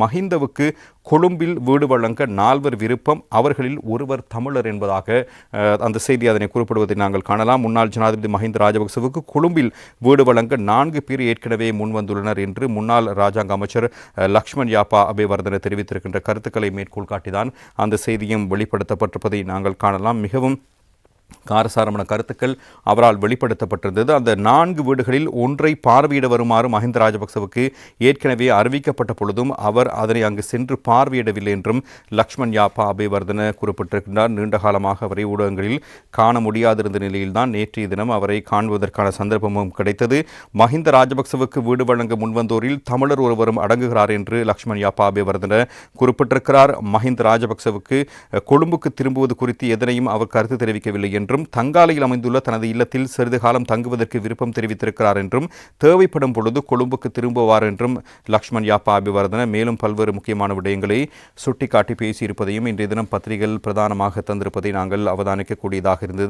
மஹிந்தவுக்கு கொழும்பில் வீடு வழங்க நால்வர் விருப்பம் அவர்களில் ஒருவர் தமிழர் என்பதாக அந்த செய்தி அதனை குறிப்பிடுவதை நாங்கள் காணலாம். முன்னாள் ஜனாதிபதி மஹிந்த ராஜபக்சவுக்கு கொழும்பில் வீடு வழங்க நான்கு பேர் ஏற்கனவே முன்வந்துள்ளனர் என்று முன்னாள் ராஜாங்க அமைச்சர் லக்ஷ்மண் யாப்பா அபேவர்தன தெரிவித்திருக்கின்ற கருத்துக்களை மேற்கோள் காட்டிதான் அந்த செய்தியும் வெளிப்படுத்தப்பட்டிருப்பதை நாங்கள் காணலாம். மிகவும் காரசாரமான கருத்துக்கள் அவரால் வெளிப்படுத்தப்பட்டிருந்தது. அந்த நான்கு வீடுகளில் ஒன்றை பார்வையிட வருமாறு மஹிந்த ராஜபக்சவுக்கு ஏற்கனவே அறிவிக்கப்பட்ட பொழுதும் அவர் அதனை அங்கு சென்று பார்வையிடவில்லை என்றும் லக்ஷ்மண் யாப்பா அபிவர்தன குறிப்பிட்டிருக்கின்றார். நீண்ட காலமாக அவரை ஊடகங்களில் காண முடியாதிருந்த நிலையில்தான் நேற்றைய தினம் அவரை காண்பதற்கான சந்தர்ப்பமும் கிடைத்தது. மஹிந்த ராஜபக்சவுக்கு வீடு வழங்க முன்வந்தோரில் தமிழர் ஒருவரும் அடங்குகிறார் என்று லக்ஷ்மண் யாப்பா அபிவர்தன குறிப்பிட்டிருக்கிறார். மஹிந்த ராஜபக்சவுக்கு கொழும்புக்கு திரும்புவது குறித்து எதனையும் அவர் கருத்து தெரிவிக்கவில்லை என்று என்றும் தங்காலையில் அமைந்துள்ள தனது இல்லத்தில் சிறிது காலம் தங்குவதற்கு விருப்பம் தெரிவித்திருக்கிறார் என்றும் தேவைப்படும் பொழுது கொழும்புக்கு திரும்புவார் என்றும் லக்ஷ்மண் யாப்பா அபிவர்தன மேலும் பல்வேறு முக்கியமான விடயங்களை சுட்டிக்காட்டி பேசியிருப்பதையும் இன்றைய தினம் பத்திரிகைகள் பிரதானமாக தந்திருப்பதை நாங்கள் அவதானிக்கக்கூடியதாக இருந்தது.